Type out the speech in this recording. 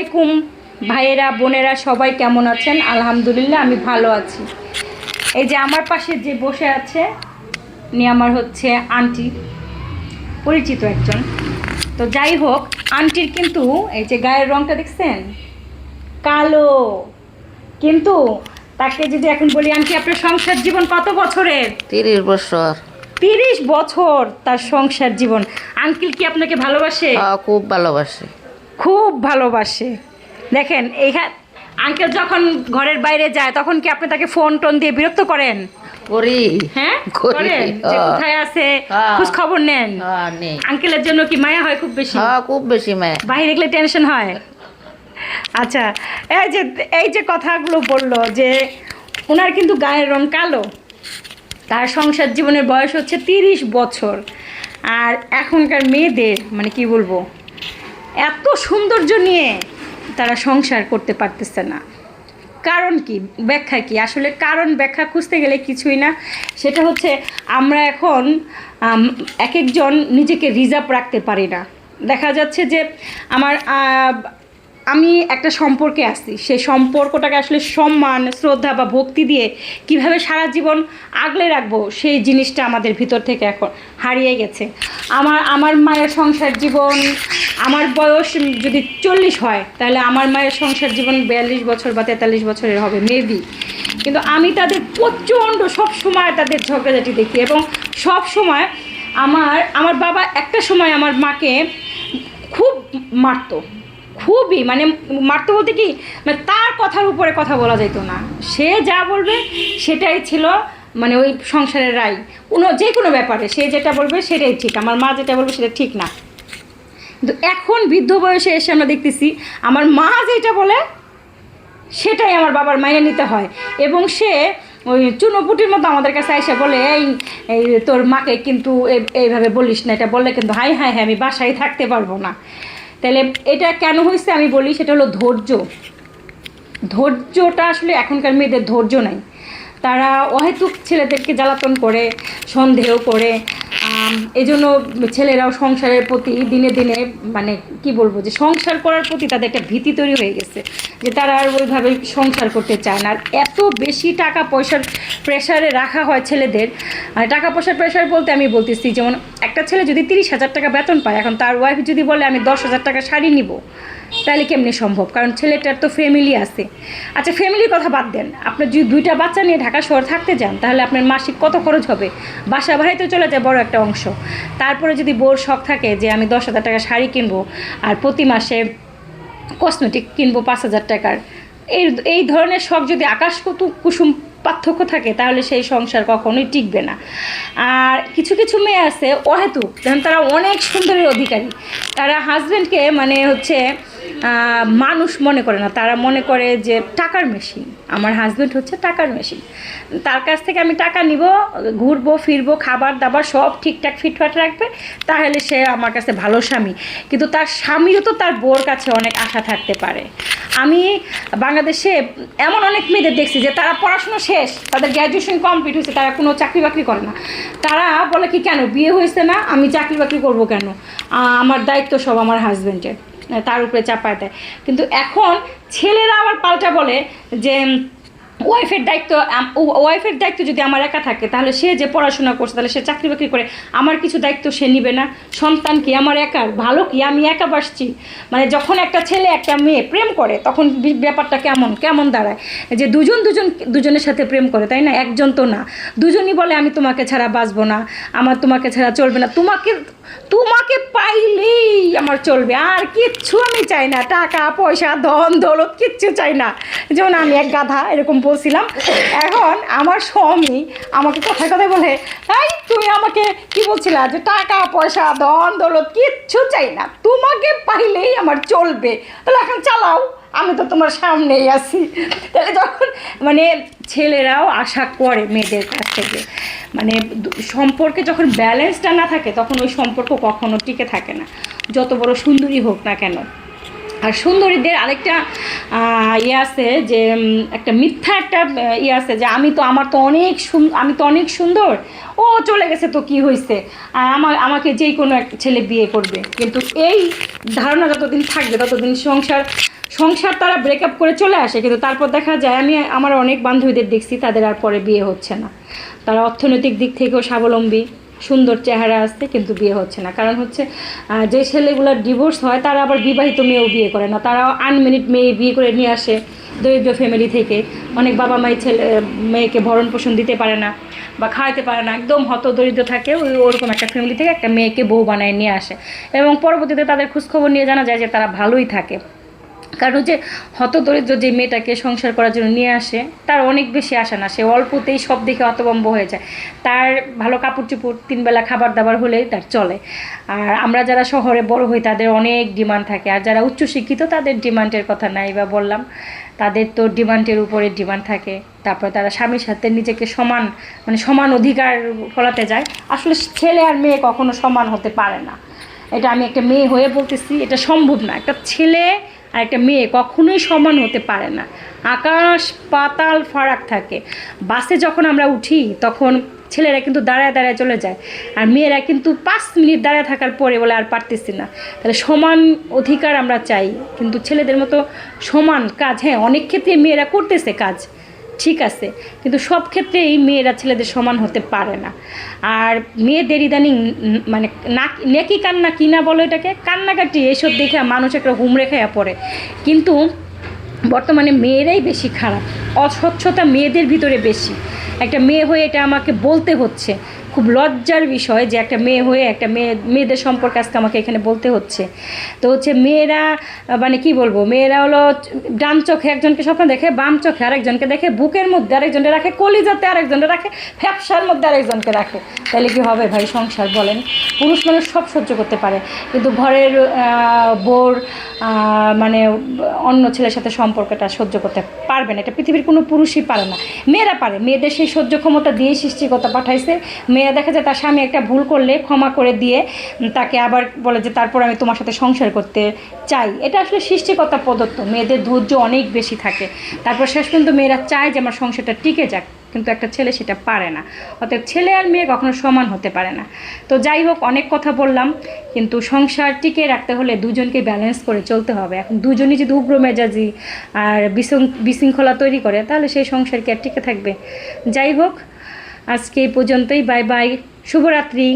আলাইকুম। ভাইয়েরা বোনেরা সবাই কেমন আছেন? আলহামদুলিল্লাহ আমি ভালো আছি। এই যে আমার পাশে যে বসে আছে উনি আমার হচ্ছে আন্টি পরিচিত একজন। তো যাই হোক আন্টির কিন্তু এই যে গায়ের রংটা দেখছেন? কালো। কিন্তু তাকে যদি এখন বলি আন্টি আপনার সংসার জীবন কত বছরের? তিরিশ বছর। তিরিশ বছর তার সংসার জীবন। আঙ্কেল কি আপনাকে ভালোবাসে? খুব ভালোবাসে। খুব ভালোবাসে। দেখেন এইখান আঙ্কেল যখন ঘরের বাইরে যায় তখন কি আপনি তাকে ফোন টোন দিয়ে বিরক্ত করেন? করি। হ্যাঁ? করেন? যে হ্যাঁ। কোথায় আছে হ্যাঁ। খোঁজ খবর নেন। হ্যাঁ, আঙ্কেলের জন্য কি মায়া হয় খুব বেশি? হ্যাঁ খুব বেশি মেয়ে। বাইরে দেখলে টেনশন হয়? আচ্ছা এই যে এই যে কথাগুলো বলল যে ওনার কিন্তু গায়ের রং কালো। তার সংসার জীবনের বয়স হচ্ছে তিরিশ বছর। আর এখনকার মেয়েদের মানে কি বলব? এত সৌন্দর্য নিয়ে তারা সংসার করতে পারতেছে না। কারণ কি? ব্যাখ্যা কি? আসলে কারণ ব্যাখ্যা খুঁজতে গেলে কিছুই না। সেটা হচ্ছে আমরা এখন এক একজন নিজেকে রিজার্ভ রাখতে পারি না। দেখা যাচ্ছে যে আমার আমি একটা সম্পর্কে আসি সেই সম্পর্কটাকে আসলে সম্মান, শ্রদ্ধা বা ভক্তি দিয়ে কীভাবে সারা জীবন আগলে রাখব, সেই জিনিসটা আমাদের ভিতর থেকে এখন হারিয়ে গেছে। আমার আমার মায়ের সংসার জীবন আমার বয়স যদি চল্লিশ হয়, তাহলে আমার মায়ের সংসার জীবন বিয়াল্লিশ বছর বা তেতাল্লিশ বছরের হবে মেবি কিন্তু আমি তাদের প্রচণ্ড সব সময় তাদের ঝগড়াঝাটি দেখি এবং সব সময় আমার আমার বাবা একটা সময় আমার মাকে খুব মারতো, খুবই মানে মারতো বলতে কি মানে তার কথার উপরে কথা বলা যেত না। সে যা বলবে সেটাই ছিল মানে ওই সংসারের রায়। কোনো যে কোনো ব্যাপারে সে যেটা বলবে সেটাই ঠিক। আমার মা যেটা বলবে সেটা ঠিক না। কিন্তু এখন বৃদ্ধ বয়সে এসে আমরা দেখতেছি, আমার মা যেটা বলে, সেটাই আমার বাবার মাইনে নিতে হয়। এবং সে ওই চুনোপুটির মতো আমাদের কাছে এসে বলে, এই এই তোর মাকে কিন্তু এই- এইভাবে বলিস না, এটা বললে কিন্তু হাই হাই হ্যাঁ আমি বাসায় থাকতে পারব না। তাহলে এটা কেন হয়েছে আমি বলি, সেটা হলো ধৈর্য। ধৈর্যটা আসলে এখনকার মেয়েদের ধৈর্য নাই। তারা অহেতুক ছেলেদেরকে জ্বালাতন করে, সন্দেহ করে আম, এজন্য ছেলেরাও সংসারের প্রতি দিনে দিনে মানে কি বলব যে সংসার করার প্রতি তাদের একটা ভীতি তৈরি হয়ে গেছে যে তারা আর ওইভাবে সংসার করতে চায় না। আর এত বেশি টাকা পয়সার প্রেশারে রাখা হয় ছেলেদের আর টাকা পয়সার প্রেশার বলতে আমি বলতেছি যেমন একটা ছেলে যদি তিরিশ হাজার টাকা বেতন পায় এখন তার ওয়াইফ যদি বলে আমি দশ হাজার টাকা শাড়ি নিব। তাহলে কেমনি সম্ভব? কারণ ছেলেটার তো ফ্যামিলি আছে। আচ্ছা ফ্যামিলির কথা বাদ দেন। আপনার যদি দুইটা বাচ্চা নিয়ে ঢাকা শহর থাকতে যান, তাহলে আপনার মাসিক কত খরচ হবে? বাসা ভাড়াই তো চলে যায় বড় একটা অংশ। তারপরে যদি বোর শখ থাকে যে আমি দশ হাজার টাকা শাড়ি কিনবো আর প্রতি মাসে কসমেটিক কিনবো পাঁচ হাজার টাকার, এই এই ধরনের শখ যদি আকাশ কত, কুসুম পার্থক্য থাকে, তাহলে সেই সংসার কখনোই টিকবে না। আর কিছু কিছু মেয়ে আছে, অহেতুক। যেমন তারা অনেক সুন্দরের অধিকারী। তারা হাজব্যান্ডকে মানে হচ্ছে মানুষ মনে করে না। তারা মনে করে যে টাকার মেশিন আমার হাজব্যান্ড হচ্ছে টাকার মেশিন তার কাছ থেকে আমি টাকা নিব, ঘুরবো, ফিরবো, খাবার দাবার সব ঠিকঠাক ফিটফাট রাখবে, তাহলে সে আমার কাছে ভালো স্বামী। কিন্তু তার স্বামীরও তো তার বোর কাছে অনেক আশা থাকতে পারে। আমি বাংলাদেশে এমন অনেক মেয়েদের দেখছি যে তারা পড়াশোনা শেষ, তাদের গ্র্যাজুয়েশন কমপ্লিট হয়েছে, তারা কোনো চাকরি বাকরি করে না। তারা বলে কি, কেন? বিয়ে হয়েছে না? আমি চাকরি বাকরি করব কেন? আমার দায়িত্ব সব আমার হাজব্যান্ডের তার উপরে চাপায় দেয়। কিন্তু এখন ছেলেরা আবার পাল্টা বলে যে ওয়াইফের দায়িত্ব ওয়াইফের দায়িত্ব যদি আমার একা থাকে, তাহলে সে যে পড়াশোনা করছে, তাহলে সে চাকরি বাকরি করে, আমার কিছু দায়িত্ব সে নিবে না। সন্তান কি আমার একার? ভালো কি? আমি একা বাসছি? মানে যখন একটা ছেলে, একটা মেয়ে প্রেম করে, তখন ব্যাপারটা কেমন? কেমন দাঁড়ায়? যে দুজন দুজন, দুজনের সাথে প্রেম করে, তাই না? একজন তো না। দুজনই বলে, আমি তোমাকে ছাড়া বাঁচবো না। আমার তোমাকে ছাড়া চলবে না। তোমাকে তোমাকে পাইলেই আমার চলবে। আর কিচ্ছু আমি চাই না। টাকা, পয়সা, ধন, দৌলত কিচ্ছু চাই না। যেমন আমি এক গাধা, এরকম বলছিলাম। এখন আমার স্বামী আমাকে কথায় কথায় বলে, এই, তুমি আমাকে কি বলছিলা যে টাকা, পয়সা, ধন, দৌলত কিচ্ছু চাই না। তোমাকে পাইলেই আমার চলবে। তাহলে এখন চালাও। আমি তো তোমার সামনেই আছি। তাহলে যখন মানে ছেলেরাও আশা করে মেয়েদের কাছ থেকে। মানে সম্পর্কে যখন ব্যালেন্সটা না থাকে, তখন ওই সম্পর্ক কখনো টিকে থাকে না। যত বড় সুন্দরী হোক না কেন। আর সুন্দরীদের আরেকটা ইয়ে আছে যে একটা মিথ্যা একটা ইয়ে আছে যে, আমি তো, আমার তো অনেক আমি তো অনেক সুন্দর। ও চলে গেছে তো কি হয়েছে আমার আমাকে যেই কোনো এক ছেলে বিয়ে করবে। কিন্তু এই ধারণা যতদিন থাকবে, ততদিন সংসার সংসার তারা ব্রেকআপ করে চলে আসে, কিন্তু তারপর দেখা যায় আমি, আমার অনেক বান্ধবীদের দেখছি, তাদের আর পরে বিয়ে হচ্ছে না। তারা অর্থনৈতিক দিক থেকেও স্বাবলম্বী, সুন্দর চেহারা আসছে কিন্তু বিয়ে হচ্ছে না। কারণ হচ্ছে যে ছেলেগুলোর ডিভোর্স হয়, তারা আবার বিবাহিত মেয়েও বিয়ে করে না। তারা আনমেরিড মেয়ে বিয়ে করে নিয়ে আসে দরিদ্র ফ্যামিলি থেকে। অনেক বাবা মাই ছেলে মেয়েকে ভরণ পোষণ দিতে পারে না বা খাওয়াতে পারে না। একদম হত দরিদ্র থাকে, ওই ওরকম একটা ফ্যামিলি থেকে একটা মেয়েকে বউ বানায় নিয়ে আসে। এবং পরবর্তীতে তাদের খোঁজখবর নিয়ে জানা যায় যে তারা ভালোই থাকে। কারণ হচ্ছে হত দরিদ্র যে মেয়েটাকে সংসার করার জন্য নিয়ে আসে, তার অনেক বেশি আশা না। সে অল্পতেই সব দেখে হতবম্ব হয়ে যায়। তার ভালো কাপড় চুপড় তিনবেলা খাবার দাবার হলেই তার চলে। আর আমরা যারা শহরে বড় হই, তাদের অনেক ডিমান্ড থাকে। আর যারা উচ্চশিক্ষিত তাদের ডিমান্ডের কথা নাই বা বললাম। তাদের তো ডিমান্ডের উপরে ডিমান্ড থাকে। তারপরে তারা স্বামীর সাথে নিজেকে সমান মানে সমান অধিকার ফলাতে যায়। আসলে ছেলে আর মেয়ে কখনো সমান হতে পারে না। এটা আমি একটা মেয়ে হয়ে বলতেছি, এটা সম্ভব না। একটা ছেলে আর একটা মেয়ে কখনোই সমান হতে পারে না। আকাশ, পাতাল, ফারাক থাকে। বাসে যখন আমরা উঠি, তখন ছেলেরা কিন্তু দাঁড়ায় দাঁড়ায় চলে যায়। আর মেয়েরা কিন্তু পাঁচ মিনিট দাঁড়ায় থাকার পরে বলে, আর পারতেছি না। তাহলে সমান অধিকার আমরা চাই। কিন্তু ছেলেদের মতো সমান কাজ হ্যাঁ অনেক ক্ষেত্রে মেয়েরা করতেছে কাজ। ঠিক আছে, কিন্তু সব ক্ষেত্রেই মেয়েরা ছেলেদের সমান হতে পারে না। আর মেয়েদের ইদানিং মানে নাক, নেকি কান্না কি না বলো এটাকে? কান্নাকাটি, এসব দেখে মানুষ একটা হুমড়ে খাইয়া পড়ে। কিন্তু বর্তমানে মেয়েরাই বেশি খারাপ। অস্বচ্ছতা মেয়েদের ভিতরে বেশি। একটা মেয়ে হয়ে এটা আমাকে বলতে হচ্ছে। খুব লজ্জার বিষয় যে একটা মেয়ে হয়ে একটা মেয়ে, মেয়েদের সম্পর্কে আজকে আমাকে এখানে বলতে হচ্ছে। তো হচ্ছে মেয়েরা মানে কি বলব, মেয়েরা হলো ডান চোখে একজনকে স্বপ্ন দেখে, বাম চোখে আরেকজনকে দেখে, বুকের মধ্যে আরেকজনকে রাখে, কলিজাতে আরেকজনকে রাখে, ফ্যাপসার মধ্যে আরেকজনকে রাখে। তাহলে কি হবে ভাই সংসার বলেন? পুরুষ মানুষ সব সহ্য করতে পারে। কিন্তু ঘরের বোর মানে অন্য ছেলের সাথে সম্পর্কটা সহ্য করতে পারবে না। এটা পৃথিবীর কোনো পুরুষই পারে না। মেয়েরা পারে। মেয়েদের সেই সহ্য ক্ষমতা দিয়ে সৃষ্টিকতা পাঠাইছে। মেয়েরা দেখা যায় তার স্বামী একটা ভুল করলে ক্ষমা করে দিয়ে তাকে আবার বলে যে, তারপর আমি তোমার সাথে সংসার করতে চাই। এটা আসলে সৃষ্টিকতা প্রদত্ত। মেয়েদের ধৈর্য অনেক বেশি থাকে। তারপর শেষ পর্যন্ত মেয়েরা চায় যে, আমার সংসারটা টিকে যাক। কিন্তু একটা ছেলে সেটা পারে না। অতএব ছেলে আর মেয়ে কখনো সমান হতে পারে না। তো যাই হোক, অনেক কথা বললাম। কিন্তু সংসার টিকে রাখতে হলে দুজনকে ব্যালেন্স করে চলতে হবে। এখন দুজনই যদি উগ্র মেজাজি আর বিশৃং- বিশৃঙ্খলা তৈরি করে, তাহলে সেই সংসার কি আর টিকে থাকবে? যাই হোক আজকে এই পর্যন্তই বাই বাই শুভরাত্রি।